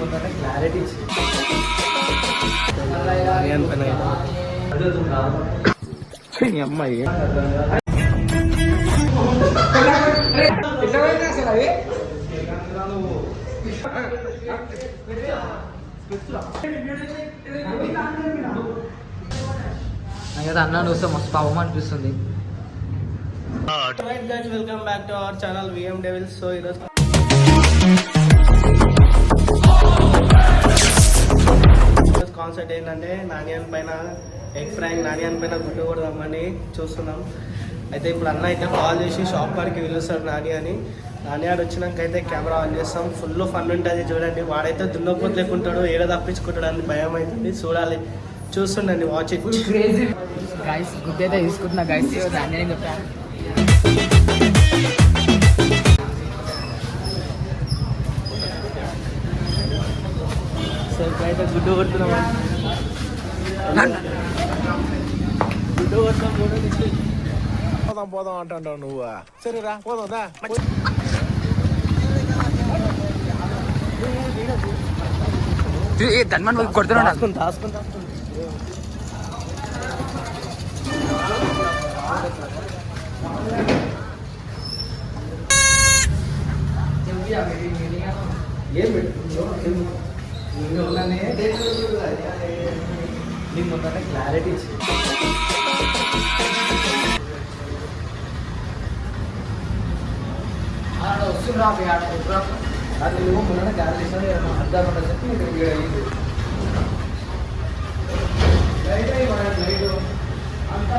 ముందంటే క్లారిటీ అమ్మాయి నాకైతే అన్న చూస్తే మస్తు పాపం అనిపిస్తుంది. Welcome back to our channel VM devils so ఈరోజు కాన్సెప్ట్ ఏంటంటే నాణ్యాన్ పైన ఎగ్ ఫ్రాంక్ నాణ్యాన్ పైన గుడ్డు కొడదామని చూస్తున్నాం. అయితే ఇప్పుడు అన్న అయితే కాల్ చేసి షాప్ కాడికి పిలుస్తాడు నాని అని నాని ఆడు వచ్చినాక అయితే కెమెరా ఆన్ చేస్తాం. ఫుల్ ఫన్ ఉంటుంది చూడండి. వాడైతే దున్నపోతు లేకుంటాడు ఏడ తప్పించుకుంటాడు అని భయం అవుతుంది. చూడాలి. చూస్తుండండి వాచ్ ఇట్ గైస్ గుడ్ అయితే తీసుకుంటున్నా గైస్ చెప్పాను. సో ఇప్పుడైతే గుడ్డు కొడుతున్నాం గుడ్డు కొడుతున్నాం గుడ్డు పోదాం పోదాం అంటావు నువ్వు సరేరా పోదాం దా ధన్మన్ కొడుతున్నాడు దాసుకుని దాసుకుని దాసుకుని ఏం పెట్టుకుందో నీకు ముందంటే క్లారిటీ వస్తున్నా అది నువ్వు మొన్న క్లారిటీ ఇస్తాను అర్థం ఉంటుంది చెప్పి ఇక్కడ వీడియో అయ్యింది అంతా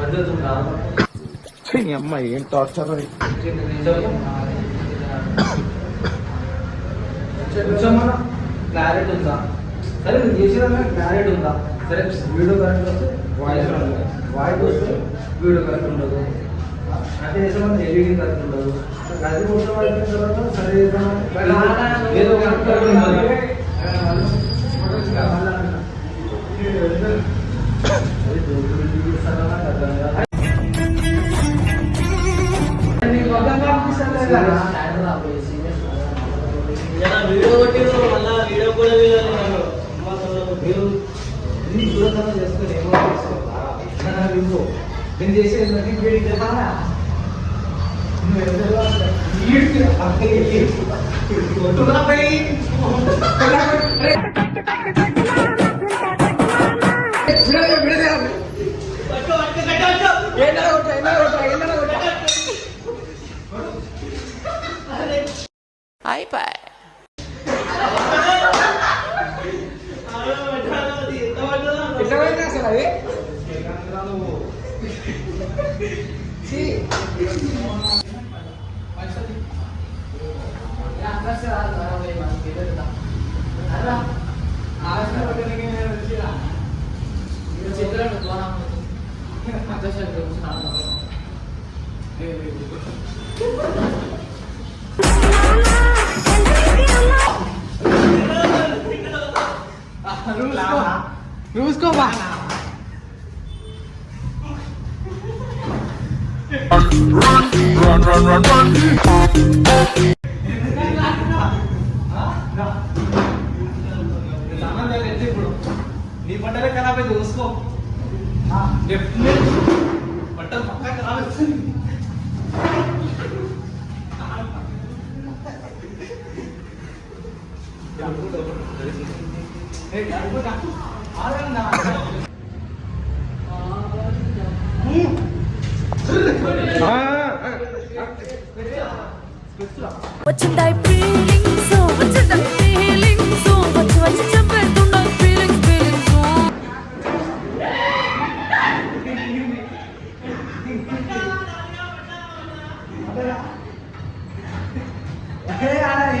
ఉండాలి అమ్మాయి ఏం టార్చర్ క్లారిటీ ఉందా సరే నేను చేసేదాన్ని క్లారిటీ ఉందా సరే వీడియో కరెక్ట్ వస్తే వాయిస్ ఉండదు వాయిస్ వస్తే వీడియో కరెక్ట్ ఉండదు అంటే చేసేవాళ్ళు ఎడిటింగ్ కరెక్ట్ ఉండదు అది మొత్తం అయిపోయిన తర్వాత సరే ఏదో కరెక్ట్ ఉండదు వీడియో కొట్టిరు మళ్ళా వీడియో కూడా మీరు దూరంగా చేసుకుని ఏమో చేసుకోవాలా నేను చేసేది నాకు ആയിപ്പായ. ആവശ്യപ്പെട്ട వీడికి చెప్పాలా నువ్వు ఎవరిలో వీడికి అక్కడికి కొట్టుకున్నా పోయి చూసుకోమా సామాన్యాలు ఎత్తి ఇప్పుడు నీ బట్టలే ఖరాబ్ అయితే చూసుకో బట్టలు What's in thy feeling so?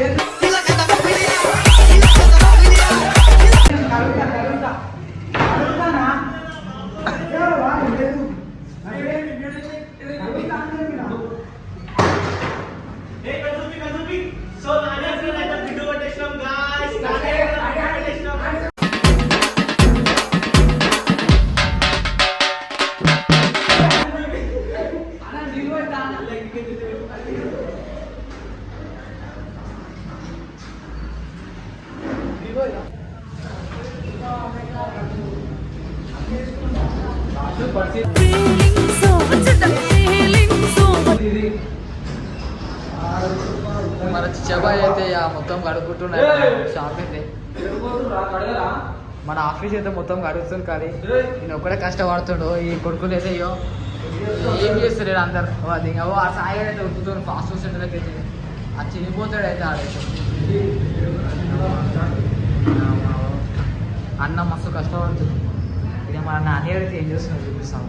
Hallelujah. మన చిచ్చాబాయ్ అయితే మొత్తం కడుక్కుంటున్నాయి షాపింగ్ మన ఆఫీస్ అయితే మొత్తం కడుగుతుంది కానీ నేను ఒక్కడే కష్టపడుతుండో. ఈ కొడుకులు అయితే అయ్యో ఏం చేస్తున్నాడు అందరు. అది అవో ఆ సాయి అయితే ఉంటుంది ఫాస్ట్ ఫుడ్ సెంటర్ అయితే వచ్చి వెళ్ళిపోతాడు అయితే ఆడ అన్న మస్తు కష్టపడుతుంది. ఇక మన నాన్న అయితే ఏం చేస్తున్నాడు చూపిస్తాం.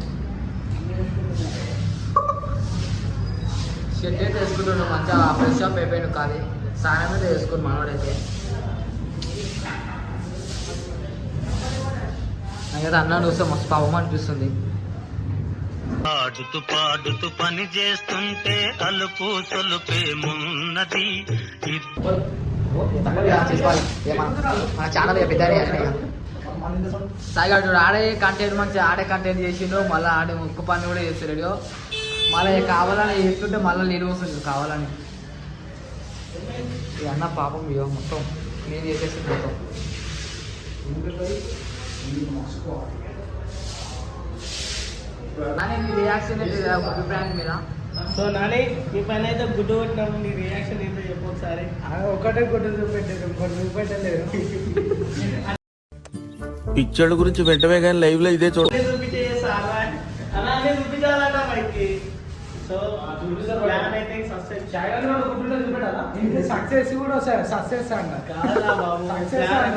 షర్ట్ అయితే వేసుకుంటుండు మంచిగా ఫ్రెష్ అప్ అయిపోయాడు కానీ స్నానం అయితే వేసుకుని మనవాడైతే నాకైతే అన్న చూస్తే మస్తు పాపం అనిపిస్తుంది. పాడుతూ పాడుతూ పని చేస్తుంటే అలుపు సొలుపేమున్నది మన ఛానల్ పెద్ద సాయిగాడు చూడు ఆడే కంటెంట్ మంచిగా ఆడే కంటెంట్ చేసిండు మళ్ళీ ఆడే ఒక్క పని కూడా చేస్తాడు మళ్ళీ కావాలని చేస్తుంటే మళ్ళీ నీరు వస్తుంది కావాలని. ఈ అన్న పాపం ఇగో మొత్తం. క్లీన్ చేసేసి మొత్తం. రియాక్షన్ అభిప్రాయం మీద? సో నాని మీ పైన అయితే గుడ్డు కొట్టినాము నీ రియాక్షన్ ఏంటో చెప్పు ఒకసారి. ఒకటే గుడ్డు చూపెట్టారు ఇంకోటి చూపెట్టలేరు పిచ్చోళ్ళ గురించి వెంటనే కానీ లైవ్లో ఇదే చూడ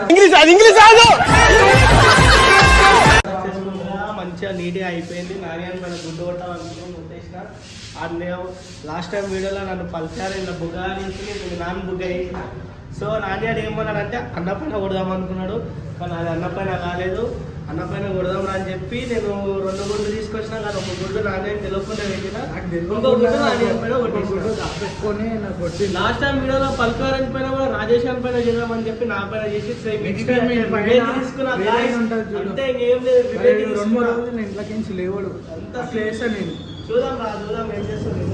అన్నీ అన్న. మంచిగా నీట్గా అయిపోయింది. నాని అని మన గుడ్డు కొట్టాలనుకున్నాం ఉద్దేశిన అండ్ లాస్ట్ టైం వీడియోలో నన్ను పలిచారు ఇలా బుగ్గ నేను నాన్న బుగ్గ చేసిన సో నాని అని ఏమన్నాడంటే అన్న పైన కొడదాం అనుకున్నాడు. కానీ అది అన్న పైన కాలేదు. అన్న పైన కొడదాం అని చెప్పి నేను రెండు గుడ్లు తీసుకొచ్చిన కానీ ఒక గుడ్డు నాని అని తెలియకుండా ఇంకో గుడ్డు కొట్టింది. లాస్ట్ టైం వీడియోలో పల్కారెంజ్ పైన కూడా రాజేష్ అని పైన చేద్దామని చెప్పి నా పైన చేసి. అంతే ఇంకేం లేదు. రెండు. రోజులు ఇంట్లోకి లేవడు. అంత వేసా నేను. చూద్దాం రా చూద్దాం ఏం చేస్తుంది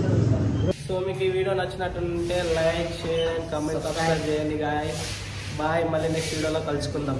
సో మీకు ఈ video నచ్చినట్టుంటే like share and comment subscribe చేయండి గాయస్ బాయ్. మళ్ళీ నెక్స్ట్ వీడియోలో కలుసుకుందాం.